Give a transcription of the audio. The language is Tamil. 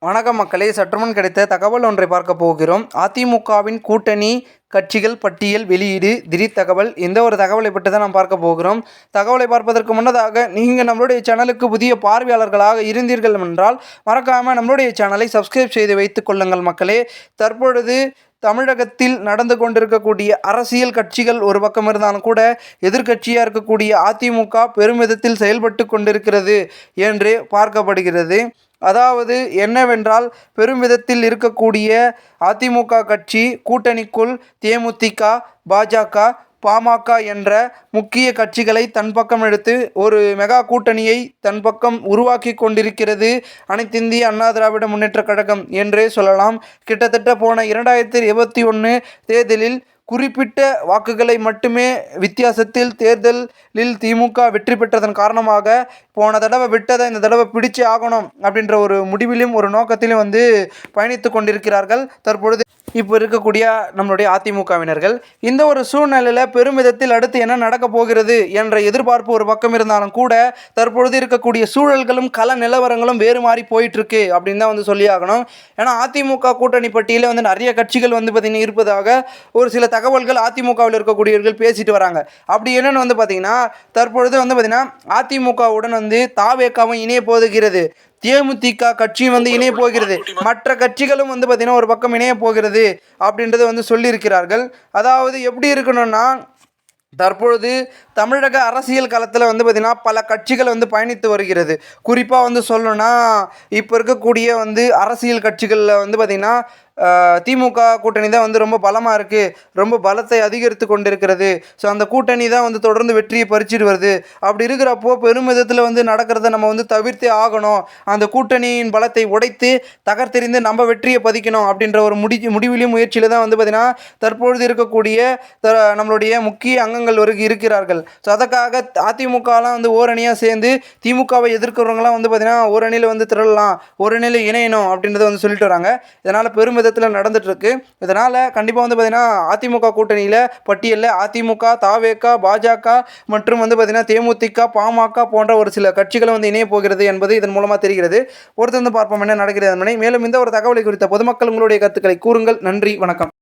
வணக்கம் மக்களே சற்றுமுன் கிடைத்த தகவல் ஒன்றை பார்க்க போகிறோம். அதிமுகவின் கூட்டணி கட்சிகள் பட்டியல் வெளியீடு திடீர் தகவல் எந்த ஒரு தகவலை பற்றி தான் நாம் பார்க்க போகிறோம். தகவலை பார்ப்பதற்கு முன்னதாக நீங்கள் நம்மளுடைய சேனலுக்கு புதிய பார்வையாளர்களாக இருந்தீர்கள் என்றால் மறக்காமல் நம்மளுடைய சேனலை சப்ஸ்கிரைப் செய்து வைத்துக் கொள்ளுங்கள் மக்களே. தற்பொழுது தமிழகத்தில் நடந்து கொண்டிருக்கக்கூடிய அரசியல் கட்சிகள் ஒரு பக்கம் இருந்தாலும் கூட எதிர்க்கட்சியாக இருக்கக்கூடிய அதிமுக பெருமிதத்தில் செயல்பட்டு கொண்டிருக்கிறது என்று பார்க்கப்படுகிறது. அதாவது என்னவென்றால் பெருமிதத்தில் இருக்கக்கூடிய அதிமுக கட்சி கூட்டணிக்குள் தேமுதிக பாஜக பாமக என்ற முக்கிய கட்சிகளை தன் பக்கம் எடுத்து ஒரு மெகா கூட்டணியை தன் பக்கம் உருவாக்கி கொண்டிருக்கிறது அனைத்திந்திய அண்ணா திராவிட முன்னேற்ற கழகம் என்றே சொல்லலாம். கிட்டத்தட்ட போன இரண்டாயிரத்தி இருபத்தி ஒன்று தேர்தலில் குறிப்பிட்ட வாக்குகளை மட்டுமே வித்தியாசத்தில் தேர்தலில் திமுக வெற்றி பெற்றதன் காரணமாக போன தடவை விட்டதை இந்த தடவை பிடிச்சே ஆகணும் அப்படின்ற ஒரு முடிவிலும் ஒரு நோக்கத்திலும் வந்து பயணித்து கொண்டிருக்கிறார்கள். தற்பொழுது இப்போ இருக்கக்கூடிய நம்மளுடைய அதிமுகவினர்கள். இந்த ஒரு சூழ்நிலையில் பெருமிதத்தில் அடுத்து என்ன நடக்க போகிறது என்ற எதிர்பார்ப்பு ஒரு பக்கம் இருந்தாலும் கூட தற்பொழுது இருக்கக்கூடிய சூழல்களும் கல நிலவரங்களும் வேறு மாறி போயிட்டுருக்கு அப்படின்னு தான் வந்து சொல்லி ஆகணும். ஏன்னா அதிமுக கூட்டணி பட்டியலில் வந்து நிறைய கட்சிகள் வந்து பார்த்திங்கன்னா இருப்பதாக ஒரு சில தகவல்கள் அதிமுகவில் இருக்கக்கூடியவர்கள் பேசிட்டு வராங்க. அப்படி என்னென்னு வந்து பார்த்தீங்கன்னா தற்பொழுது வந்து பார்த்தீங்கன்னா அதிமுகவுடன் வந்து தாவேக்காவும் இணைய போதுகிறது தேமுதிக கட்சியும் வந்து இணைய போகிறது. மற்ற கட்சிகளும் வந்து பார்த்திங்கன்னா ஒரு பக்கம் இணைய போகிறது அப்படின்றத வந்து சொல்லியிருக்கிறார்கள். அதாவது எப்படி இருக்கணும்னா தற்பொழுது தமிழக அரசியல் களத்தில் வந்து பார்த்திங்கன்னா பல கட்சிகள் வந்து பயணித்து வருகிறது. குறிப்பாக வந்து சொல்லணும்னா இப்போ இருக்கக்கூடிய வந்து அரசியல் கட்சிகளில் வந்து பார்த்திங்கன்னா திமுக கூட்டணி தான் வந்து ரொம்ப பலமாக இருக்குது ரொம்ப பலத்தை அதிகரித்து கொண்டிருக்கிறது. ஸோ அந்த கூட்டணி தான் வந்து தொடர்ந்து வெற்றியை பறிச்சிட்டு வருது அப்படி இருக்கிறப்போ பெருமிதத்தில் வந்து நடக்கிறத நம்ம வந்து தவிர்த்தே ஆகணும். அந்த கூட்டணியின் பலத்தை உடைத்து தகர்த்தெறிந்து நம்ம வெற்றியை பதிக்கணும் அப்படின்ற ஒரு முடி முடிவிலையும் முயற்சியில் தான் வந்து பார்த்திங்கன்னா தற்பொழுது இருக்கக்கூடிய த நம்மளுடைய முக்கிய அங்கங்கள் ஒரு இருக்கிறார்கள். ஸோ அதற்காக அதிமுகலாம் வந்து ஓரணியாக சேர்ந்து திமுகவை எதிர்க்கிறவங்களாம் வந்து பார்த்திங்கன்னா ஓரணியில் வந்து திரளலாம் ஓரணியில் இணையணும் அப்படின்றத வந்து சொல்லிட்டு வராங்க. இதனால் பெருமிதம் விதத்தில் நடந்துகிட்ருக்கு இதனால் கண்டிப்பாக வந்து பார்த்திங்கன்னா அதிமுக கூட்டணியில் பட்டியலில் அதிமுக தாவேக பாஜக மற்றும் வந்து பார்த்திங்கன்னா தேமுதிக பாமக போன்ற ஒரு சில கட்சிகளை வந்து இணைய போகிறது என்பது இதன் மூலமாக தெரிகிறது. ஒருத்தர் வந்து பார்ப்போம் என்ன நடக்கிறது மேலும் இந்த ஒரு தகவலை குறித்த பொதுமக்கள் உங்களுடைய கருத்துக்களை கூறுங்கள். நன்றி வணக்கம்.